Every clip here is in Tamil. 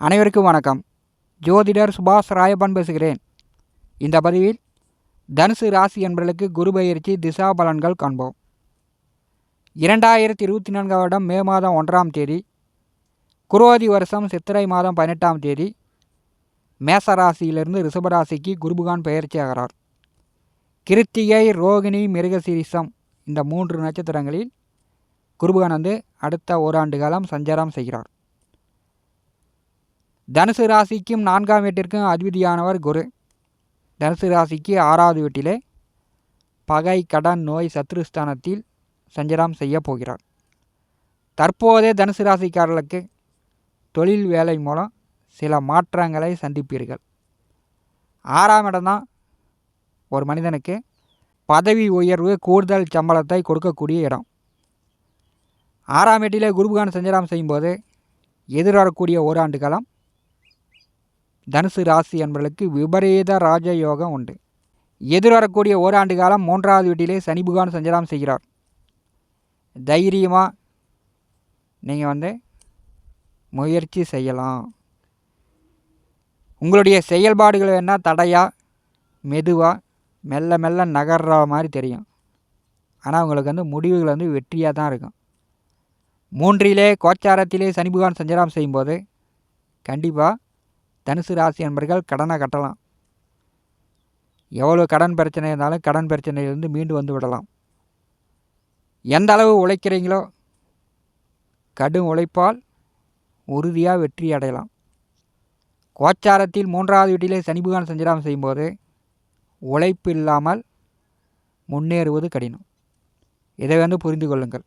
அனைவருக்கும் வணக்கம். ஜோதிடர் சுபாஷ் ராயப்பன் பேசுகிறேன். இந்த பதிவில் தனுசு ராசி என்பர்களுக்கு குரு பயிற்சி திசா பலன்கள் காண்போம். இரண்டாயிரத்தி இருபத்தி நான்காம் வருடம் மே மாதம் ஒன்றாம் தேதி குரோதி வருஷம் சித்திரை மாதம் பதினெட்டாம் தேதி மேச ராசியிலிருந்து ரிஷபராசிக்கு குருபுகான் பயிற்சி ஆகிறார். கிருத்திகை ரோகிணி மிருகசீரிசம் இந்த மூன்று நட்சத்திரங்களில் குருபுகான் வந்து அடுத்த ஓராண்டு காலம் சஞ்சாரம் செய்கிறார். தனுசு ராசிக்கும் நான்காம் வீட்டிற்கும் அதிபதியானவர் குரு. தனுசு ராசிக்கு ஆறாவது வீட்டிலே பகை கடன் நோய் சத்ருஸ்தானத்தில் சஞ்சலம் செய்ய போகிறார். தற்போதே தனுசு ராசிக்காரர்களுக்கு தொழில் வேலை மூலம் சில மாற்றங்களை சந்திப்பீர்கள். ஆறாம் இடம்தான் ஒரு மனிதனுக்கு பதவி உயர்வு கூடுதல் சம்பளத்தை கொடுக்கக்கூடிய இடம். ஆறாம் வீட்டிலே குருபகான் சஞ்சலம் செய்யும்போது எதிர்வரக்கூடிய ஓராண்டு காலம் தனுசு ராசி என்பவர்களுக்கு விபரீத ராஜயோகம் உண்டு. எதிர்வரக்கூடிய ஓராண்டு காலம் மூன்றாவது வீட்டிலே சனி புகான் சஞ்சாரம் செய்கிறார். தைரியமாக நீங்கள் வந்து முயற்சி செய்யலாம். உங்களுடைய செயல்பாடுகள் வேணால் தடையாக மெதுவாக மெல்ல மெல்ல நகர்ற மாதிரி தெரியும். ஆனால் உங்களுக்கு வந்து முடிவுகள் வந்து வெற்றியாக தான் இருக்கும். மூன்றிலே கோச்சாரத்திலே சனி புகான் சஞ்சாரம் செய்யும்போது கண்டிப்பாக தனுசு ராசி அன்பர்கள் கடனை கட்டலாம். எவ்வளோ கடன் பிரச்சனை இருந்தாலும் கடன் பிரச்சனையிலிருந்து மீண்டு வந்து விடலாம். எந்த அளவு உழைக்கிறீங்களோ கடும் உழைப்பால் உறுதியாக வெற்றி அடையலாம். கோச்சாரத்தில் மூன்றாவது வீட்டிலே சனிபுகான் சஞ்சாரம் செய்யும்போது உழைப்பு இல்லாமல் முன்னேறுவது கடினம். இதை வந்து புரிந்து கொள்ளுங்கள்.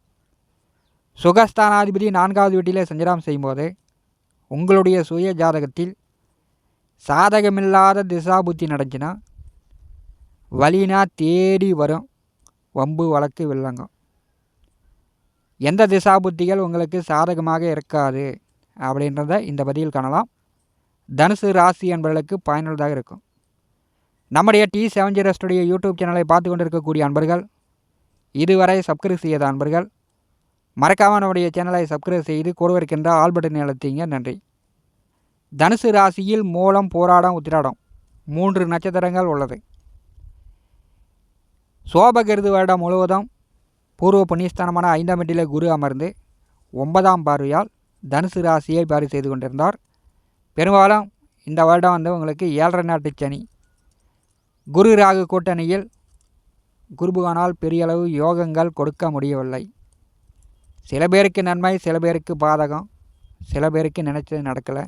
சுகஸ்தானாதிபதி நான்காவது வீட்டிலே சஞ்சாரம் செய்யும்போது உங்களுடைய சுய ஜாதகத்தில் சாதகமில்லாத திசா புத்தி நடந்துச்சுன்னா வழினா தேடி வரும் வம்பு வழக்கு வில்லங்கம். எந்த திசா புத்திகள் உங்களுக்கு சாதகமாக இருக்காது அப்படின்றத இந்த பதிவில் காணலாம். தனுசு ராசி என்பவர்களுக்கு பயனுள்ளதாக இருக்கும். நம்முடைய T seven zero studio YouTube சேனலை பார்த்து கொண்டிருக்கக்கூடிய அன்பர்கள் இதுவரை சப்ஸ்கிரைப் செய்யாத அன்பர்கள் மறக்காமல் நம்முடைய சேனலை சப்ஸ்கிரைப் செய்து கூட இருக்கின்ற ஆல் அழுத்திங்க. நன்றி. தனுசு ராசியில் மூலம் போராடம் உத்திராடம். மூன்று நட்சத்திரங்கள் உள்ளது. சோபகிருது வருடம் முழுவதும் பூர்வ புண்ணியஸ்தானமான ஐந்தாம் வீட்டிலே குரு அமர்ந்து ஒன்பதாம் பார்வையால் தனுசு ராசியை பார்வை செய்து கொண்டிருந்தார். பெரும்பாலும் இந்த வருடம் வந்து உங்களுக்கு ஏழரை நாட்டு சனி. குரு ராகு கூட்டணியில் குருபுகானால் பெரிய அளவு யோகங்கள் கொடுக்க முடியவில்லை. சில பேருக்கு நன்மை சில பேருக்கு பாதகம் சில பேருக்கு நினச்சது நடக்கலை.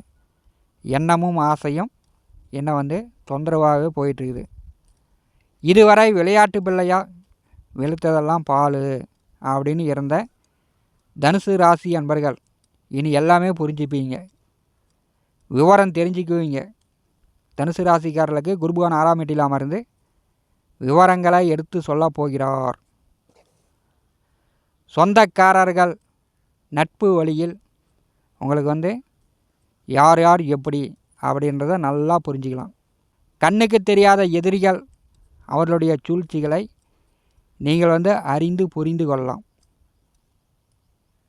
எண்ணமும் ஆசையும் என்னை வந்து தொந்தரவாகவே போயிட்டுருக்குது. இதுவரை விளையாட்டு பிள்ளையாக வெளுத்ததெல்லாம் பால் அப்படின்னு இருந்த தனுசு ராசி அன்பர்கள் இனி எல்லாமே புரிஞ்சுப்பீங்க. விவரம் தெரிஞ்சுக்குவீங்க. தனுசு ராசிக்காரர்களுக்கு குருபுவான் ஆறாம் வீட்டில் அமர்ந்து விவரங்களை எடுத்து சொல்ல போகிறார். சொந்தக்காரர்கள் நட்பு வழியில் உங்களுக்கு வந்து யார் யார் எப்படி அப்படின்றத நல்லா புரிஞ்சுக்கலாம். கண்ணுக்கு தெரியாத எதிரிகள் அவர்களுடைய சூழ்ச்சிகளை நீங்கள் வந்து அறிந்து புரிந்து கொள்ளலாம்.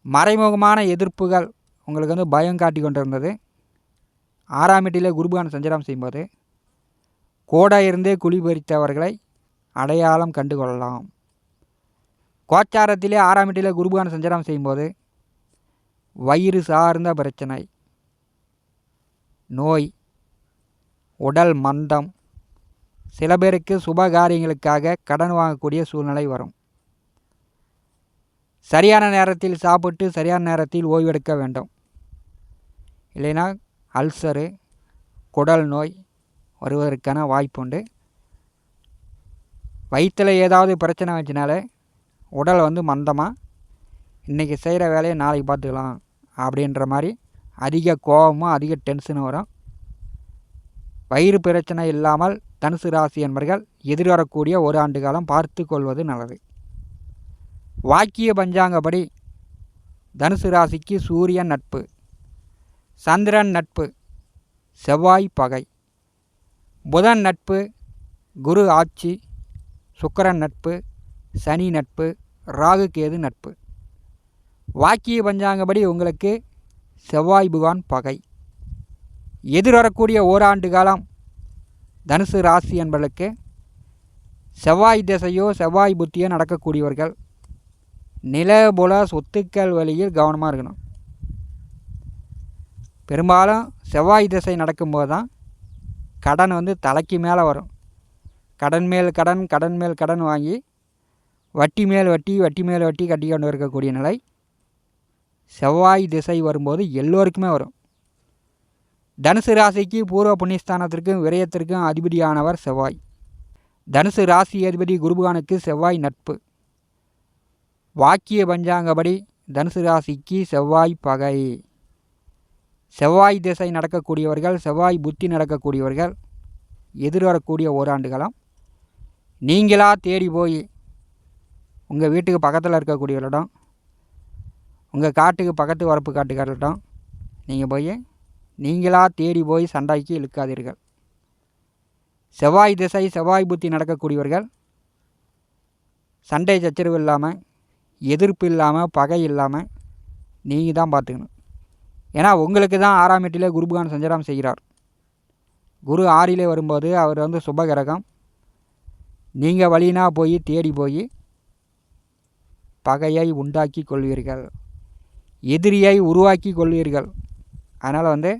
மறைமுகமான எதிர்ப்புகள் உங்களுக்கு வந்து பயம் காட்டி கொண்டிருந்தது. ஆறாம் வீட்டிலே குருபான் சஞ்சாரம் செய்யும்போது கூட இருந்தே குழி பறித்தவர்களை அடையாளம் கண்டு கொள்ளலாம். கோச்சாரத்திலே ஆறாம் வீட்டிலே குருபான் சஞ்சாரம் செய்யும்போது வயிறு சார்ந்த பிரச்சனை நோய் உடல் மந்தம் சில பேருக்கு சுப காரியங்களுக்காக கடன் வாங்கக்கூடிய சூழ்நிலை வரும். சரியான நேரத்தில் சாப்பிட்டு சரியான நேரத்தில் ஓய்வெடுக்க வேண்டும். இல்லைன்னா அல்சரு குடல் நோய் வருவதற்கான வாய்ப்புண்டு. வயிற்றில் ஏதாவது பிரச்சனை வச்சுனாலே உடல் வந்து மந்தமாக இன்றைக்கி செய்கிற வேலையை நாளைக்கு பார்த்துக்கலாம் அப்படின்ற மாதிரி அதிக கோபமும் அதிக டென்ஷனும் வரும். வயிறு பிரச்சனை இல்லாமல் தனுசு ராசி என்பர்கள் எதிர்வரக்கூடிய ஒரு ஆண்டு காலம் பார்த்து கொள்வது நல்லது. வாக்கிய பஞ்சாங்கப்படி தனுசு ராசிக்கு சூரியன் நட்பு சந்திரன் நட்பு செவ்வாய் பகை. புதன் நட்பு குரு ஆட்சி சுக்கரன் நட்பு சனி நட்பு ராகு கேது நட்பு. வாக்கிய பஞ்சாங்கப்படி உங்களுக்கு செவ்வாய் புகான் பகை. எதிர்வரக்கூடிய ஓராண்டு காலம் தனுசு ராசி என்பதற்கு செவ்வாய் திசையோ செவ்வாய் புத்தியோ நடக்கக்கூடியவர்கள். நில புல சொத்துக்கள் வழியில் கவனமாக இருக்கணும். பெரும்பாலும் செவ்வாய் திசை நடக்கும்போது தான் கடன் வந்து தலைக்கு மேலே வரும். கடன் மேல் கடன் கடன் மேல் கடன் வாங்கி வட்டி மேல் வட்டி வட்டி மேல் வட்டி கட்டி கொண்டு இருக்கக்கூடிய நிலை. செவ்வாய் திசை வரும்போது எல்லோருக்குமே வரும். தனுசு ராசிக்கு பூர்வ புண்ணியஸ்தானத்திற்கும் விரயத்திற்கும் அதிபதியானவர் செவ்வாய். தனுசு ராசி அதிபதி குருபகானுக்கு செவ்வாய் நட்பு. வாக்கிய பஞ்சாங்கப்படி தனுசு ராசிக்கு செவ்வாய் பகை. செவ்வாய் திசை நடக்கக்கூடியவர்கள் செவ்வாய் புத்தி நடக்கக்கூடியவர்கள் எதிர்வரக்கூடிய ஓராண்டுகளாம். நீங்களாக தேடி போய் உங்கள் வீட்டுக்கு பக்கத்தில் இருக்கக்கூடியவர்களிடம் உங்கள் காட்டுக்கு பக்கத்து வரப்பு காட்டுக்காரர்களிடம் நீங்கள் போய் நீங்களாக தேடி போய் சண்டைக்கு இழுக்காதீர்கள். செவ்வாய் திசை செவ்வாய் புத்தி நடக்கக்கூடியவர்கள் சண்டை சச்சரவு இல்லாமல் எதிர்ப்பு இல்லாமல் பகை இல்லாமல் நீங்கள் தான் பார்த்துக்கணும். ஏன்னா உங்களுக்கு தான் ஆறாம் எட்டிலே குருபகான் சஞ்சாரம் செய்கிறார். குரு ஆறிலே வரும்போது அவர் வந்து சுபகிரகம். நீங்கள் வழினா போய் தேடி போய் பகையை உண்டாக்கி கொள்வீர்கள். எதிரியை உருவாக்கி கொள்வீர்கள். அதனால் வந்து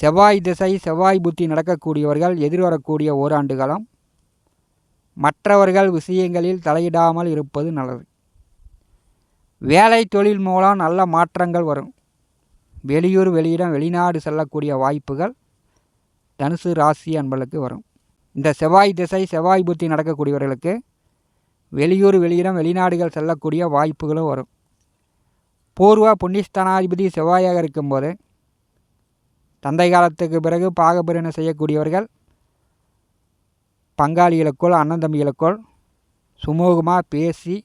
செவ்வாய் திசை செவ்வாய் புத்தி நடக்கக்கூடியவர்கள் எதிர்வரக்கூடிய ஓராண்டு காலம். மற்றவர்கள் விஷயங்களில் தலையிடாமல் இருப்பது நல்லது. வேலை தொழில் மூலம் நல்ல மாற்றங்கள் வரும். வெளியூர் வெளியிடம் வெளிநாடு செல்லக்கூடிய வாய்ப்புகள் தனுசு ராசி அன்பர்களுக்கு வரும். இந்த செவ்வாய் திசை செவ்வாய் புத்தி நடக்கக்கூடியவர்களுக்கு வெளியூர் வெளியிடம் வெளிநாடுகள் செல்லக்கூடிய வாய்ப்புகளும் வரும். பூர்வ புண்ணிஸ்தானாதிபதி செவ்வாயாக இருக்கும்போது தந்தை காலத்துக்கு பிறகு பாகபிரணை செய்யக்கூடியவர்கள் பங்காளிகளுக்குள் அண்ணன் தம்பிகளுக்குள் சுமூகமாக பேசி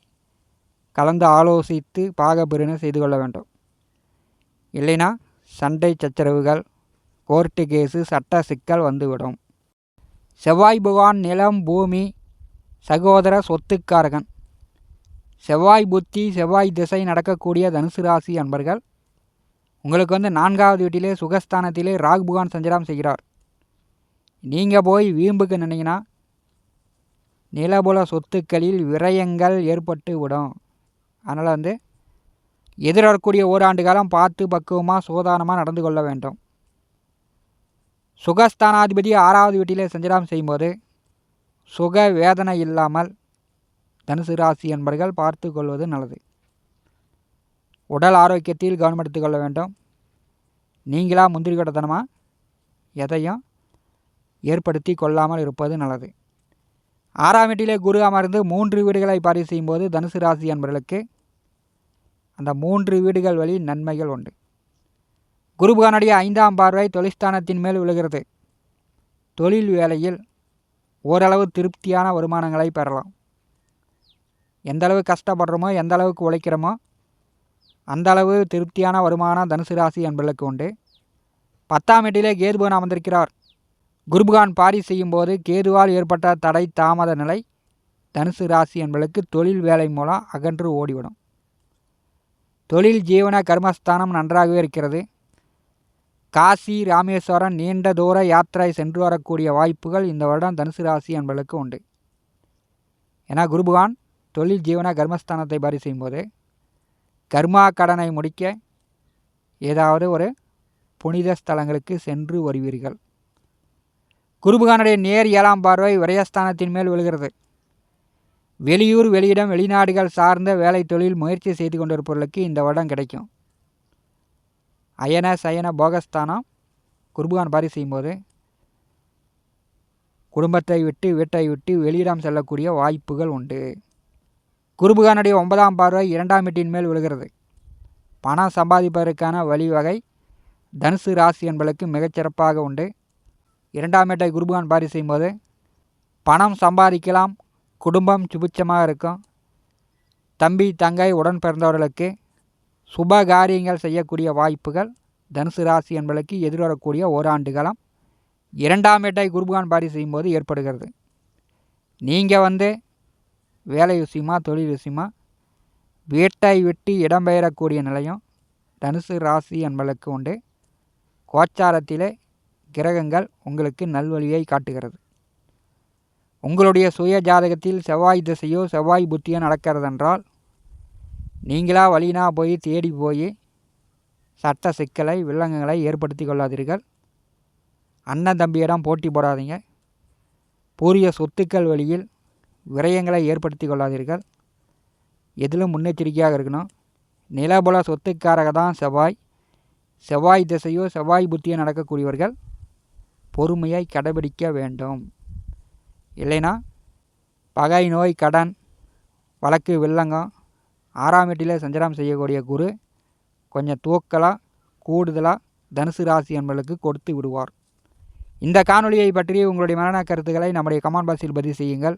கலந்து ஆலோசித்து பாகபிரணை செய்து கொள்ள வேண்டும். இல்லைனா சண்டை சச்சரவுகள் கோர்ட்டு கேஸு சட்ட சிக்கல் வந்துவிடும். செவ்வாய் பகவான் நிலம் பூமி சகோதர சொத்துக்காரகன். செவ்வாய் புத்தி செவ்வாய் திசை நடக்கக்கூடிய தனுசு ராசி அன்பர்கள் உங்களுக்கு வந்து நான்காவது வீட்டிலே சுகஸ்தானத்திலே ராகு புகான் சஞ்சாரம் செய்கிறார். நீங்கள் போய் வீம்புக்கு நின்னீங்கன்னா நிலபுல சொத்துக்களில் விரயங்கள் ஏற்பட்டு விடும். அதனால் வந்து எதிர்வரக்கூடிய ஓராண்டு காலம் பார்த்து பக்குவமாக சோதானமாக நடந்து கொள்ள வேண்டும். சுகஸ்தானாதிபதி ஆறாவது வீட்டிலே சஞ்சலம் செய்யும்போது சுக வேதனை இல்லாமல் தனுசு ராசி என்பர்கள் பார்த்து கொள்வது நல்லது. உடல் ஆரோக்கியத்தில் கவனம் எடுத்துக்கொள்ள வேண்டும். நீங்களா முந்திரி கொட்டத்தனமாக எதையும் ஏற்படுத்தி கொள்ளாமல் இருப்பது நல்லது. ஆறாம் வீட்டிலே குரு அமர்ந்து மூன்று வீடுகளை பதிவு செய்யும்போது தனுசு ராசி என்பவர்களுக்கு அந்த மூன்று வீடுகள் வழி நன்மைகள் உண்டு. குருபகானுடைய ஐந்தாம் பார்வை தொழிற்ஸ்தானத்தின் மேல் விழுகிறது. தொழில் வேலையில் ஓரளவு திருப்தியான வருமானங்களை பெறலாம். எந்த அளவு கஷ்டப்படுறோமோ எந்த அளவுக்கு உழைக்கிறோமோ அந்த அளவு திருப்தியான வருமானம் தனுசு ராசி என்பதற்கு உண்டு. பத்தாம் வீட்டிலே கேதுபகன் அமர்ந்திருக்கிறார். குருபகான் பாரி செய்யும்போது கேதுவால் ஏற்பட்ட தடை தாமத நிலை தனுசு ராசி என்பதற்கு தொழில் வேலை மூலம் அகன்று ஓடிவிடும். தொழில் ஜீவன கர்மஸ்தானம் நன்றாகவே இருக்கிறது. காசி ராமேஸ்வரம் நீண்ட தூர யாத்திரை சென்று வரக்கூடிய வாய்ப்புகள் இந்த வருடம் தனுசு ராசி என்பதற்கு உண்டு. ஏன்னா குருபகான் தொழில் ஜீவன கர்மஸ்தானத்தை பாரி செய்யும்போது கர்மா கடனை முடிக்க ஏதாவது ஒரு புனித ஸ்தலங்களுக்கு சென்று வருவீர்கள். குருபகானுடைய நேர் ஏழாம் பார்வை விரயஸ்தானத்தின் மேல் விழுகிறது. வெளியூர் வெளியிடம் வெளிநாடுகள் சார்ந்த வேலை தொழில் முயற்சி செய்து கொண்டிருப்பவர்களுக்கு இந்த வருடம் கிடைக்கும். அயன சயன போகஸ்தானம் குருபகான் பாரி செய்யும்போது குடும்பத்தை விட்டு வீட்டை விட்டு வெளியிடம் செல்லக்கூடிய வாய்ப்புகள் உண்டு. குருபுகானுடைய ஒன்பதாம் பார்வை இரண்டாம் வீட்டின் மேல் விழுகிறது. பணம் சம்பாதிப்பதற்கான வழிவகை தனுசு ராசி என்பதற்கு மிகச்சிறப்பாக உண்டு. இரண்டாம் வீட்டை குருபுகான் பாரி செய்யும்போது பணம் சம்பாதிக்கலாம் குடும்பம் சுபிச்சமாக இருக்கும். தம்பி தங்கை உடன் பிறந்தவர்களுக்கு சுப காரியங்கள் செய்யக்கூடிய வாய்ப்புகள் தனுசு ராசி என்பதற்கு எதிர்வரக்கூடிய ஓராண்டு காலம் இரண்டாம் வீட்டை குருபகான் பாரி செய்யும்போது ஏற்படுகிறது. நீங்கள் வந்து வேலை விஷயமா தொழில் விஷயமா வீட்டை விட்டு இடம்பெயரக்கூடிய நிலையம் தனுசு ராசி என்பதற்கு உண்டு. கோச்சாரத்திலே கிரகங்கள் உங்களுக்கு நல்வழியை காட்டுகிறது. உங்களுடைய சுய ஜாதகத்தில் செவ்வாய் திசையோ செவ்வாய் புத்தியோ நடக்கிறதென்றால் நீங்களா வழினா போய் தேடி போய் சட்ட சிக்கலை வில்லங்கங்களை ஏற்படுத்தி கொள்ளாதீர்கள். அண்ணன் தம்பியிடம் போட்டி போடாதீங்க. பூரிய சொத்துக்கள் வழியில் விரயங்களை ஏற்படுத்தி கொள்ளாதீர்கள். எதிலும் முன்னெச்சரிக்கையாக இருக்கணும். நிலபல சொத்துக்காரக தான் செவ்வாய். செவ்வாய் திசையோ செவ்வாய் புத்தியோ நடக்கக்கூடியவர்கள் பொறுமையை கடைபிடிக்க வேண்டும். இல்லைன்னா பகை நோய் கடன் வழக்கு வில்லங்கம் ஆறாம் வீட்டில் சஞ்சலம் செய்யக்கூடிய குரு கொஞ்சம் தூக்கலாக கூடுதலாக தனுசு ராசி என்பளுக்கு கொடுத்து விடுவார். இந்த காணொலியை பற்றி உங்களுடைய மரண கருத்துக்களை நம்முடைய கமெண்ட் பாக்ஸில் பதிவு செய்யுங்கள்.